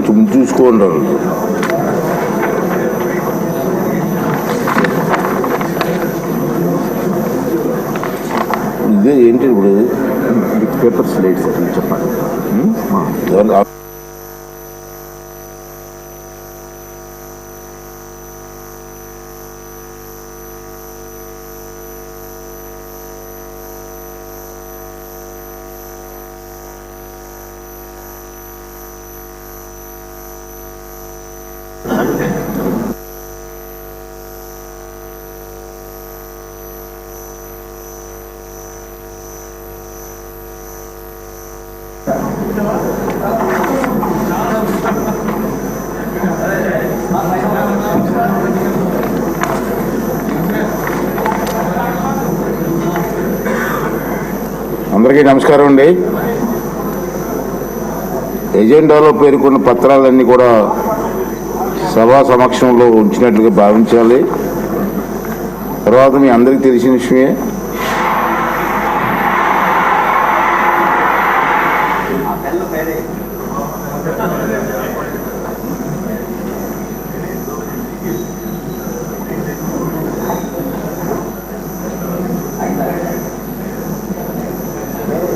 చూ- చూసుకోండి. ఇదే ఏంటి ఇప్పుడు ఇది? పేపర్ స్లైడ్ సార్ మీరు అందరికీ నమస్కారం అండి. ఎజెండాలో పేర్కొన్న పత్రాలన్నీ కూడా సభా సమక్షంలో ఉంచినట్లుగా భావించాలి. తర్వాత మీ అందరికీ తెలిసిన విషయమే.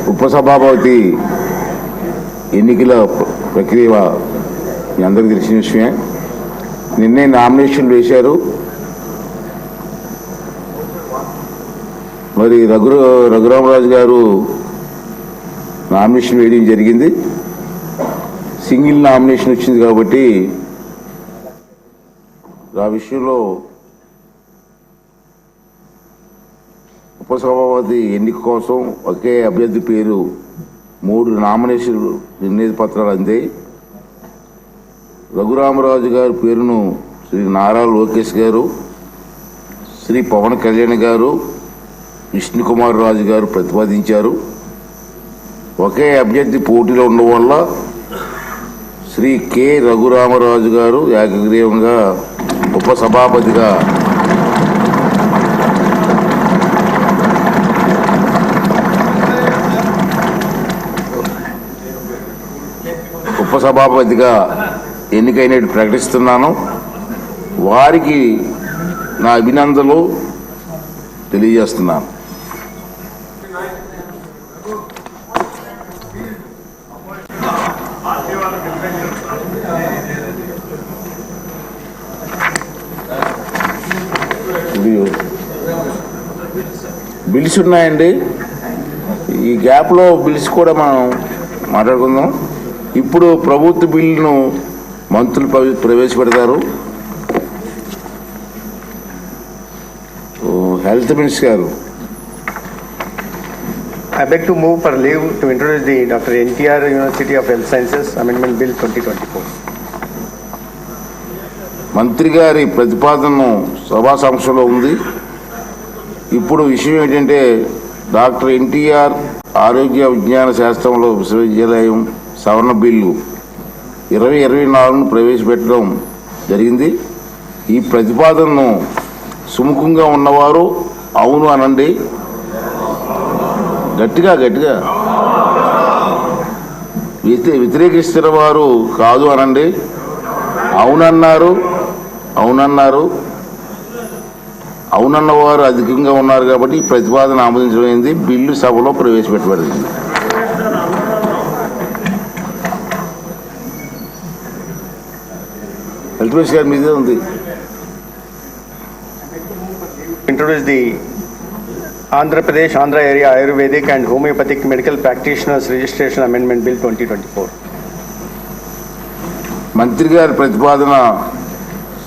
ఉపసభాపతి ఎన్నికల ప్రక్రియ మీ అందరికీ తెలిసిన విషయమే. నిన్నే నామినేషన్ వేశారు. మరి రఘు రఘురామరాజు గారు నామినేషన్ వేయడం జరిగింది. సింగిల్ నామినేషన్ వచ్చింది కాబట్టి ఆ విషయంలో ఉపసభాపతి ఎన్నిక కోసం ఒకే అభ్యర్థి పేరు మూడు నామినేషన్ నిర్ణయ పత్రాలు అందాయి రఘురామరాజు గారి పేరును శ్రీ నారా లోకేష్ గారు శ్రీ పవన్ కళ్యాణ్ గారు విష్ణుకుమార్ రాజు గారు ప్రతిపాదించారు. ఒకే అభ్యర్థి పోటీలో ఉండడం వల్ల శ్రీ కె. రఘురామరాజు గారు ఏకగ్రీవంగా ఉపసభాపతిగా ఉపసభాపతిగా ఎన్నికైనట్టు ప్రకటిస్తున్నాను. వారికి నా అభినందనలు తెలియజేస్తున్నాను. బిల్స్ ఉన్నాయండి. ఈ గ్యాప్లో బిల్స్ కూడా మనం మాట్లాడుకుందాం. ఇప్పుడు ప్రభుత్వ బిల్లును మంత్రులు ప్రవేశపెడతారు. హెల్త్ మినిస్టర్ గారు. I beg to move for leave to introduce the Dr. NTR University of Health Sciences Amendment Bill 2024. మంత్రి గారి ప్రతిపాదనను సభా సంస్థలో ఉంది ఇప్పుడు విషయం ఏంటంటే డాక్టర్ ఎన్టీఆర్ ఆరోగ్య విజ్ఞాన శాస్త్రంలో విశ్వవిద్యాలయం సవరణ బిల్లు ఇరవై ఇరవై నాలుగును ప్రవేశపెట్టడం జరిగింది ఈ ప్రతిపాదనను సుముఖంగా ఉన్నవారు అవును అనండి గట్టిగా గట్టిగా. వ్యతి వ్యతిరేకిస్తున్న వారు కాదు అనండి. అవునన్నారు అవునన్నారు. అవునన్న వారు అధికంగా ఉన్నారు కాబట్టి ఈ ప్రతిపాదన ఆమోదించబడింది. బిల్లు సభలో ప్రవేశపెట్టబడింది. హెల్త్ గారి మీదే ఉంది. Introduce Andhra Pradesh Andhra area ayurvedic and homeopathic medical practitioners registration amendment bill twenty twenty four. మంత్రి గారి ప్రతిపాదన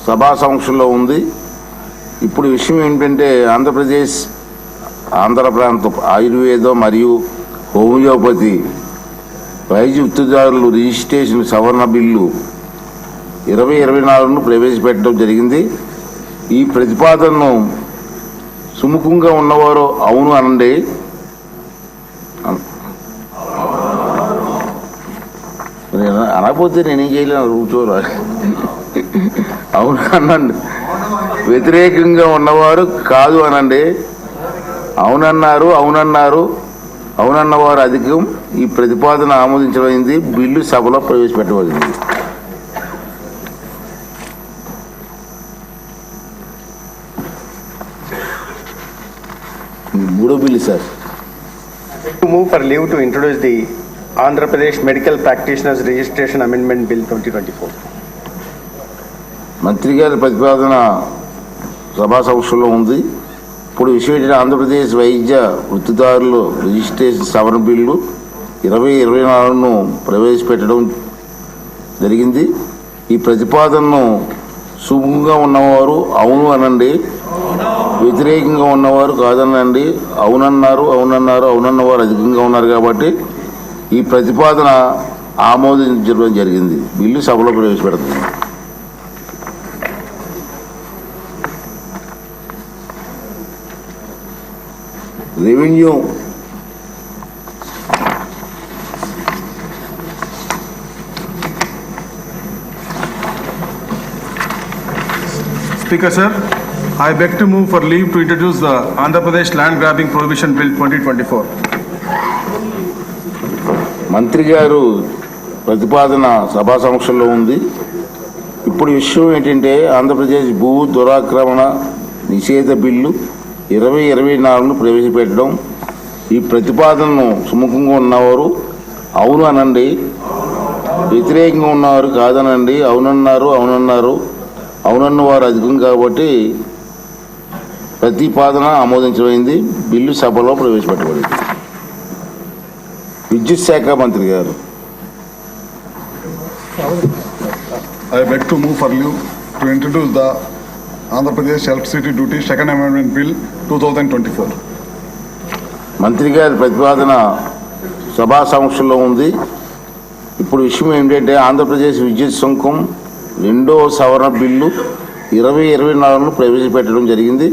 సభా సమక్షంలో ఉంది. ఇప్పుడు విషయం ఏంటంటే ఆంధ్రప్రదేశ్ ఆంధ్ర ప్రాంత ఆయుర్వేదం మరియు హోమియోపతి వైద్య వృత్తిదారులు రిజిస్ట్రేషన్ సవరణ బిల్లు ఇరవై ఇరవై నాలుగును ప్రవేశపెట్టడం జరిగింది. ఈ ప్రతిపాదనను సుముఖంగా ఉన్నవారు అవును అనండి. అనకపోతే నేనేం చేయలేను కూర్చోరా అవును అనండి. వ్యతిరేకంగా ఉన్నవారు కాదు అనండి. అవునన్నారు అవునన్నారు. అవునన్నవారు అధికం. ఈ ప్రతిపాదన ఆమోదించబడింది. బిల్లు సభలో ప్రవేశపెట్టబడింది. Sir To move for leave to introduce the Andhra Pradesh Medical Practitioners Registration Amendment Bill 2024. మంత్రి గారి ప్రతిపాదన సభా సంస్థలో ఉంది. ఇప్పుడు విషయం ఏంటంటే ఆంధ్రప్రదేశ్ వైద్య వృత్తిదారులు రిజిస్ట్రేషన్ సవరణ బిల్లు ఇరవై ఇరవై నాలుగును ప్రవేశపెట్టడం జరిగింది. ఈ ప్రతిపాదనను సుముఖంగా ఉన్నవారు అవును అనండి. వ్యతిరేకంగా ఉన్నవారు కాదనండి. అవునన్నారు అవునన్నారు అవునన్న వారు అధికంగా ఉన్నారు కాబట్టి ఈ ప్రతిపాదన ఆమోదించడం జరిగింది. బిల్లు సభలో ప్రవేశపెడుతుంది. Revenue speaker sir? I beg to move for leave to introduce the Andhra Pradesh Land Grabbing Prohibition Bill 2024. మంత్రి గారు ప్రతిపాదన సభా సమక్షంలో ఉంది. ఇప్పుడు విషయం ఏంటంటే ఆంధ్రప్రదేశ్ భూ దురాక్రమణ నిషేధ బిల్లు ఇరవై ఇరవై నాలుగును ప్రవేశపెట్టడం. ఈ ప్రతిపాదనను సుముఖంగా ఉన్నవారు అవును అనండి. వ్యతిరేకంగా ఉన్నవారు కాదనండి. అవునన్నారు అవునన్నారు. అవునన్న వారు అధికం కాబట్టి ప్రతిపాదన ఆమోదించబడింది. బిల్లు సభలో ప్రవేశపెట్టబడింది. విద్యుత్ శాఖ మంత్రి గారు. I beg to move for leave to introduce the Andhra Pradesh Electricity Duty Second Amendment Bill 2024. మంత్రి గారి ప్రతిపాదన సభా సమక్షంలో ఉంది. ఇప్పుడు విషయం ఏంటంటే ఆంధ్రప్రదేశ్ విద్యుత్ సుంకం రెండో సవరణ బిల్లు ఇరవై ఇరవై నాలుగును ప్రవేశపెట్టడం జరిగింది.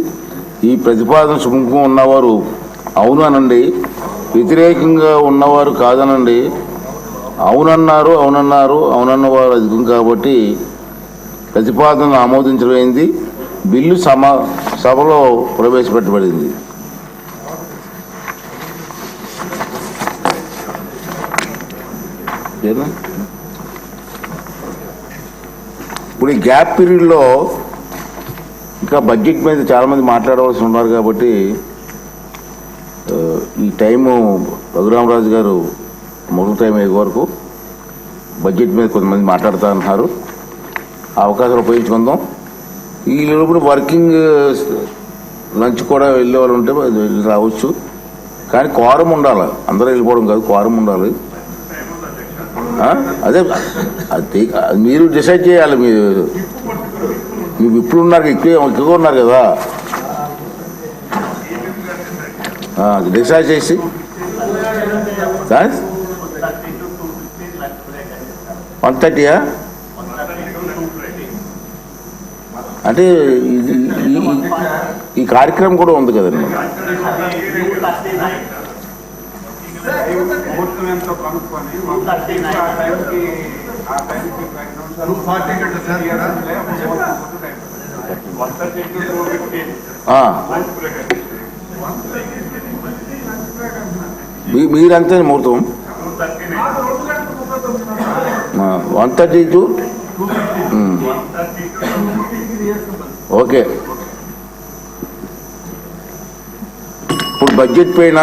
ఈ ప్రతిపాదన సుముఖం ఉన్నవారు అవును అనండి. వ్యతిరేకంగా ఉన్నవారు కాదనండి. అవునన్నారు అవునన్నారు అవునన్నవారు అధికం కాబట్టి ప్రతిపాదన ఆమోదించబడింది బిల్లు సమ సభలో ప్రవేశపెట్టబడింది. ఇప్పుడు ఈ గ్యాప్ పీరియడ్లో ఇంకా బడ్జెట్ మీద చాలామంది మాట్లాడవలసి ఉన్నారు కాబట్టి ఈ టైము రఘురామరాజు గారు మొదటి టైం అయ్యే వరకు బడ్జెట్ మీద కొంతమంది మాట్లాడుతా అంటున్నారు ఆ అవకాశం ఉపయోగించుకుందాం. ఈ లోపల వర్కింగ్ లంచ్ కూడా వెళ్ళే వాళ్ళు ఉంటే వెళ్ళి రావచ్చు. కానీ కోరం ఉండాలి. అందరూ వెళ్ళిపోవడం కాదు కోరం ఉండాలి. అదే అది మీరు డిసైడ్ చేయాలి మీరు. ఇప్పుడు ఉన్నారు ఎక్కువ ఎక్కువగా ఉన్నారు కదా. ఆ, డిసైడ్ చేసి. వన్ థర్టీయా అంటే ఇది ఈ- ఈ కార్యక్రమం కూడా ఉంది కదండి ఆ. మీ- మీరంతే ముహూర్తం? One thirty two? ఓకే. ఇప్పుడు బడ్జెట్ పైన